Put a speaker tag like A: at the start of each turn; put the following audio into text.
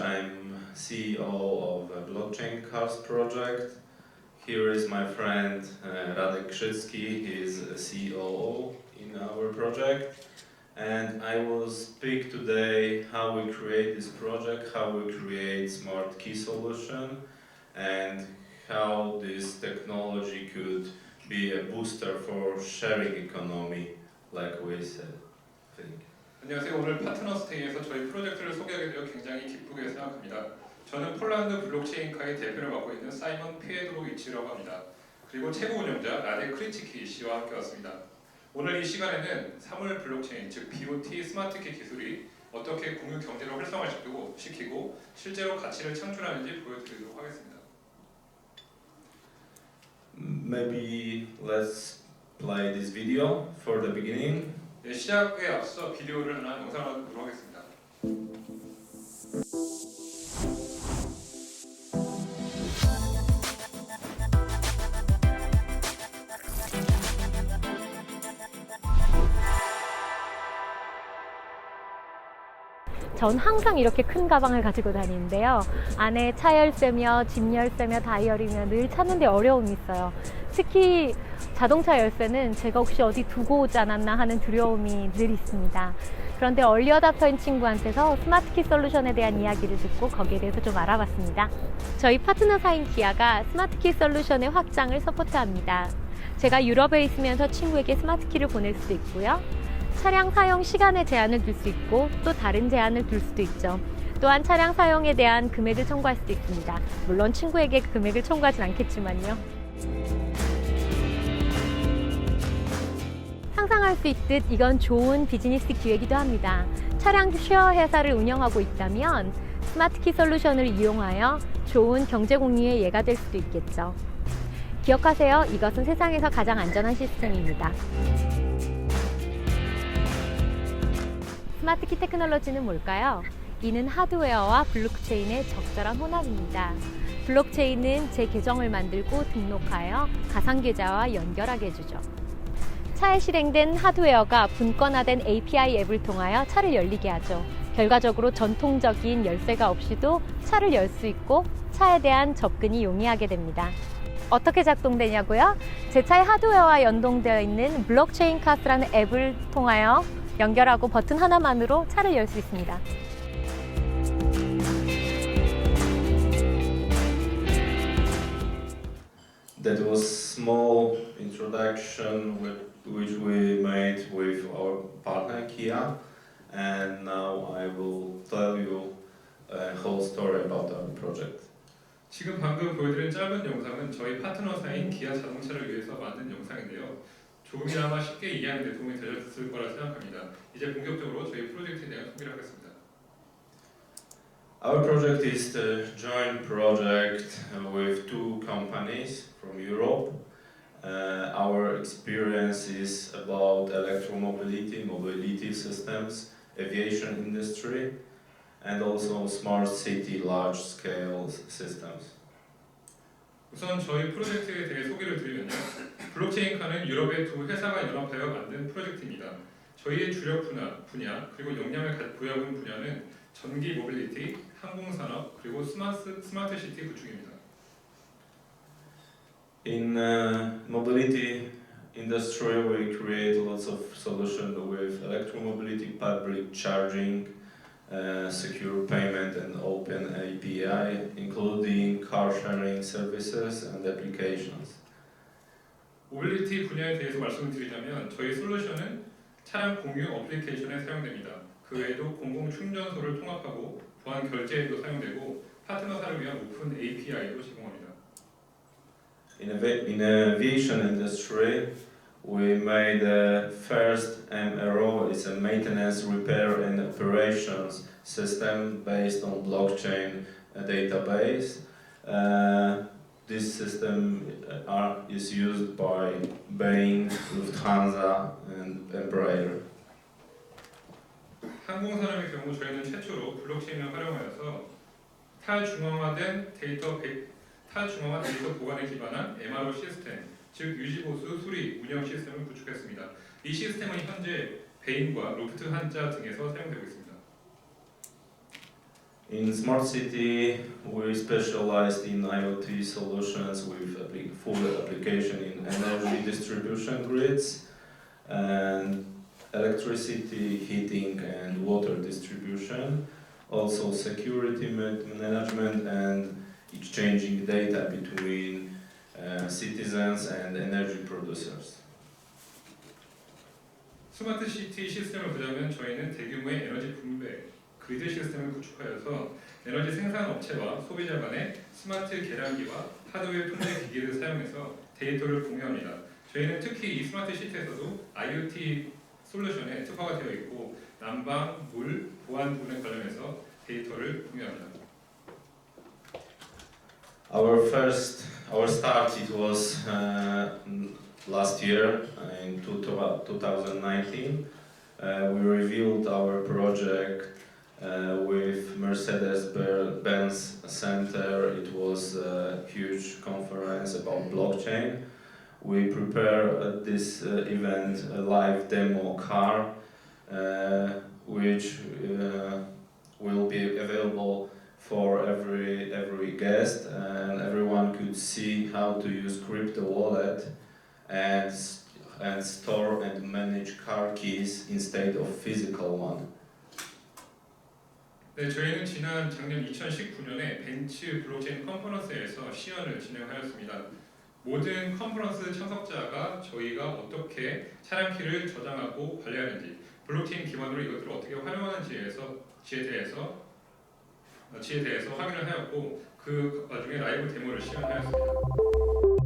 A: I'm CEO of a blockchain cars project. Here is my friend uh, Radek Krzycki. He's a COO in our project. And I will speak today how we create this project, how we create smart key solution, and how this technology could be a booster for sharing economy, like we said. I think.
B: 안녕하세요. 오늘 파트너스테이에서 저희 프로젝트를 소개하게 되어 굉장히 기쁘게 생각합니다. 저는 폴란드 블록체인카의 대표를 맡고 있는 사이먼 피에드로이치라고 합니다. 그리고 최고 운영자 라데 크리치키 씨와 함께 왔습니다. 오늘 이 시간에는 사물 블록체인 즉 BOT 스마트키 기술이 어떻게 공유 경제를 활성화시키고 시키고 실제로 가치를 창출하는지 보여드리도록 하겠습니다.
A: Maybe let's play this video for the beginning.
B: 네, 시작에 앞서 비디오를 하나 영상을 보도록 하겠습니다.
C: 전 항상 이렇게 큰 가방을 가지고 다니는데요. 안에 차 열쇠며 집 열쇠며 다이어리며 늘 찾는데 어려움이 있어요. 특히 자동차 열쇠는 제가 혹시 어디 두고 오지 않았나 하는 두려움이 늘 있습니다. 그런데 얼리 어답터인 친구한테서 스마트키 솔루션에 대한 이야기를 듣고 거기에 대해서 좀 알아봤습니다. 저희 파트너사인 기아가 스마트키 솔루션의 확장을 서포트합니다. 제가 유럽에 있으면서 친구에게 스마트키를 보낼 수도 있고요. 차량 사용 시간에 제한을 둘 수 있고 또 다른 제한을 둘 수도 있죠. 또한 차량 사용에 대한 금액을 청구할 수도 있습니다. 물론 친구에게 그 금액을 청구하진 않겠지만요. 상상할 수 있듯 이건 좋은 비즈니스 기회이기도 합니다. 차량 쉐어 회사를 운영하고 있다면 스마트키 솔루션을 이용하여 좋은 경제 공유의 예가 될 수도 있겠죠. 기억하세요. 이것은 세상에서 가장 안전한 시스템입니다. 스마트키 테크놀로지는 뭘까요? 이는 하드웨어와 블록체인의 적절한 혼합입니다. 블록체인은 제 계정을 만들고 등록하여 가상계좌와 연결하게 해주죠. 차에 실행된 하드웨어가 분권화된 API 앱을 통하여 차를 열리게 하죠. 결과적으로 전통적인 열쇠가 없이도 차를 열 수 있고 차에 대한 접근이 용이하게 됩니다. 어떻게 작동되냐고요? 제 차의 하드웨어와 연동되어 있는 블록체인 카스라는 앱을 통하여 연결하고 버튼 하나만으로 차를 열 수 있습니다.
A: Which we made with our partner Kia, and now I will tell you a whole story about our project.
B: 지금 방금 보여드린 짧은 영상은 저희 파트너사인 기아 자동차를 위해서 만든 영상인데요. 조금이나마 쉽게 이해하는 데 도움이 되셨을 거라 생각합니다. 이제 본격적으로 저희 프로젝트에 대한 소개를 하겠습니다.
A: Our project is a joint project uh, with two companies from Europe. Uh, is about electromobility, mobility systems, aviation industry, and also smart city large-scale systems.
B: 우선 저희 프로젝트에 대해 소개를 드리면요. 블록체인카는 유럽의 두 회사가 연합하여 만든 프로젝트입니다. 저희의 주력 분야, 분야 그리고 역량을 가- 부여한 분야는 전기 모빌리티, 항공산업 그리고 스마트, 스마트 시티 구축입니다.
A: In uh, mobility industry, we create lots of solutions with electromobility, public charging, uh, secure payment, and open API, including car sharing services and applications.
B: 모빌리티 분야에 대해서 말씀을 드리자면 저희 솔루션은 차량 공유 어플리케이션에 사용됩니다. 그 외에도 공공 충전소를 통합하고 보안 결제에도 사용되고 파트너사를 위한 오픈 API도 제공합니다.
A: In avi- in aviation industry, we made the first MRO. It's a maintenance, repair, and operations system based on blockchain uh, database. Uh, this system uh, are, is used by Bain, Lufthansa, and Embraer.
B: 항공산업의 경우 저희는 최초로 블록체인을 활용하여서 탈중앙화된 데이터 배- 탈중앙화 데이터 보관에 기반한 MRO 시스템, 즉 유지보수 수리 운영 시스템을 구축했습니다. 이 시스템은 현재 베인과 루프트한자 등에서 사용되고 있습니다.
A: In smart city, we specialized in IoT solutions with a big full application in energy distribution grids and electricity, heating, and water distribution. Also, security ma- management and exchanging data between uh, citizens and energy producers.
B: 스마트 시티 시스템을 보자면 저희는 대규모의 에너지 분배 그리드 시스템을 구축하여서 에너지 생산 업체와 소비자 간의 스마트 계량기와 하드웨어 분배 기기를 사용해서 데이터를 공유합니다. 저희는 특히 이 스마트 시티에서도 IoT 솔루션에 특화가 되어 있고 난방, 물, 보안 부분에 관련해서 데이터를 공유합니다.
A: Our first, our start it was uh, last year uh, in 2019. Uh, we revealed our project uh, with Mercedes-Benz Center. It was a huge conference about blockchain. We prepare at this uh, event a live demo car, uh, which uh, will be available for every every guest see how to use crypto wallet and and store and manage car keys instead of physical one.
B: 네, 저희는 지난 작년 2019년에 벤츠 블록체인 컨퍼런스에서 시연을 진행하였습니다. 모든 컨퍼런스 참석자가 저희가 어떻게 차량 키를 저장하고 관리하는지, 블록체인 기반으로 이것들을 어떻게 활용하는지에서 지에 대해서 어, 지에 대해서 확인을 하였고 그 와중에 라이브 데모를 시연하였습니다.